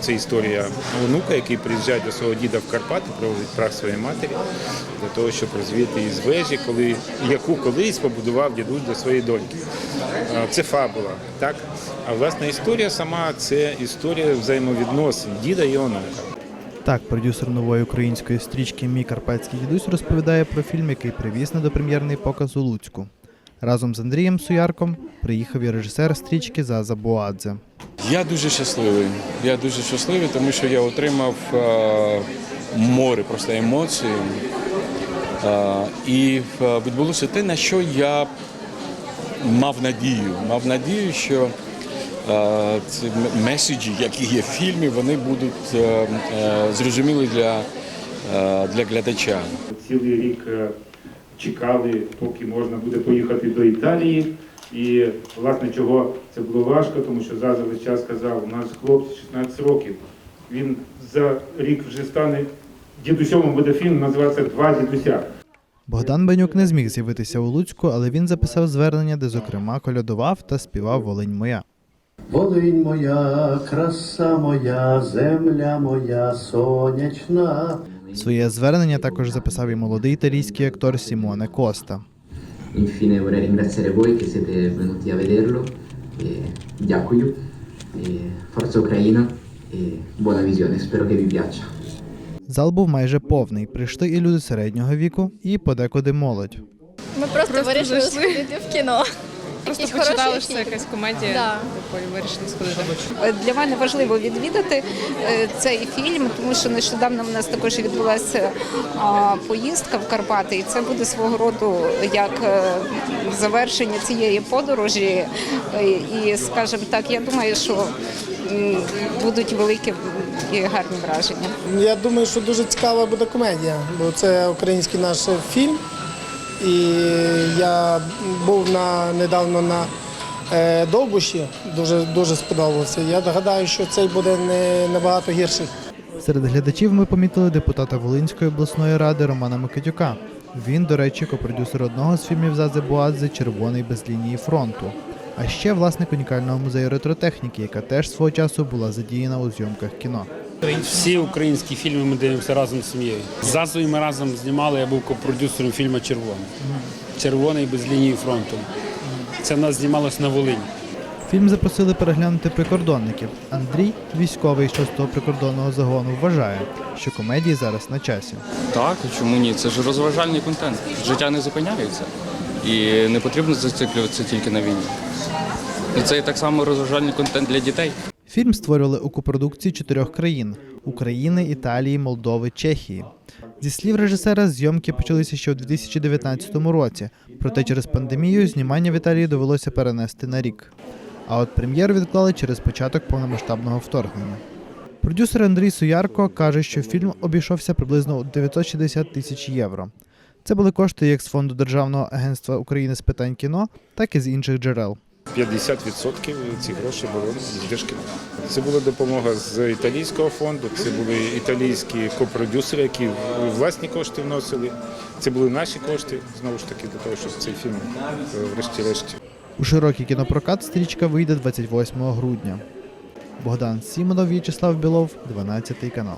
Це історія онука, який приїжджає до свого діда в Карпати, проводить прах своєї матері для того, щоб розвіяти її вежі, коли, яку колись побудував дідусь до своєї доньки. Це фабула, так? А власна історія сама це історія взаємовідносин діда і онука. Так, продюсер нової української стрічки Мій карпатський дідусь розповідає про фільм, який привіз на допрем'єрний показ у Луцьку. Разом з Андрієм Суярком приїхав і режисер стрічки Заза Буадзе. Я дуже щасливий. Я дуже щасливий, тому що я отримав е, море просто емоцій. Е, і е, відбулося те, на що я мав надію. Мав надію, що ці меседжі, які є в фільмі, вони будуть зрозумілі для, для глядача. Цілий рік чекали, поки можна буде поїхати до Італії. І власне чого це було важко, тому що Заза весь час казав, у нас хлопець 16 років. Він за рік вже стане дідусьом, буде фільм називатися Два дідуся. Богдан Бенюк не зміг з'явитися у Луцьку, але він записав звернення, де, зокрема, колядував та співав Волинь моя. Волинь моя, краса моя, земля моя сонячна. Своє звернення також записав і молодий італійський актор Сімоне Коста. Infine vorrei ringraziare voi che siete venuti a vederlo. E дякую. E forza Ucraina e buona visione, spero che vi piaccia. Зал був майже повний. Прийшли і люди середнього віку, і подекуди молодь. Ми просто, Просто вирішили зайшли. сходити в кіно. Просто Якийсь почитали, що це якась комедія, Да. і вирішили сходити. Для мене важливо відвідати е, цей фільм, тому що нещодавно в нас також відбулася а, поїздка в Карпати, і це буде свого роду як е, завершення цієї подорожі. Е, І, скажімо так, я думаю, що м, будуть великі і гарні враження. Я думаю, що дуже цікава буде комедія, бо це український наш фільм. І я був на, недавно на е, Довбуші, дуже, дуже сподобався. Я гадаю, що цей буде не набагато гірший. Серед глядачів ми помітили депутата Волинської обласної ради Романа Микитюка. Він, до речі, копродюсер одного з фільмів Зази Буадзе Червоний без лінії фронту. А ще власник унікального музею ретротехніки, яка теж свого часу була задіяна у зйомках кіно. Всі українські фільми ми дивимося разом з сім'єю. З Зазою ми разом знімали, я був копродюсером фільму Червоний. Червоний без лінії фронту. Це в нас знімалось на Волині. Фільм запросили переглянути прикордонників. Андрій, військовий 6-го прикордонного загону, вважає, що комедії зараз на часі. Так, чому ні? Це ж розважальний контент. Життя не зупиняється. І не потрібно зациклюватися тільки на війні. І це так само розважальний контент для дітей. Фільм створювали у копродукції чотирьох країн: України, Італії, Молдови, Чехії. Зі слів режисера, зйомки почалися ще у 2019 році, проте через пандемію знімання в Італії довелося перенести на рік. А от прем'єру відклали через початок повномасштабного вторгнення. Продюсер Андрій Суярко каже, що фільм обійшовся приблизно у 960 тисяч євро. Це були кошти як з фонду Державного агентства України з питань кіно, так і з інших джерел. 50% ці гроші були з держки. Це була допомога з італійського фонду, це були італійські копродюсери, які власні кошти вносили. Це були наші кошти, знову ж таки, для того, щоб цей фільм е, врешті-решті У широкий кінопрокат стрічка вийде 28 грудня. Богдан Сімонов, В'ячеслав Білов, 12 канал.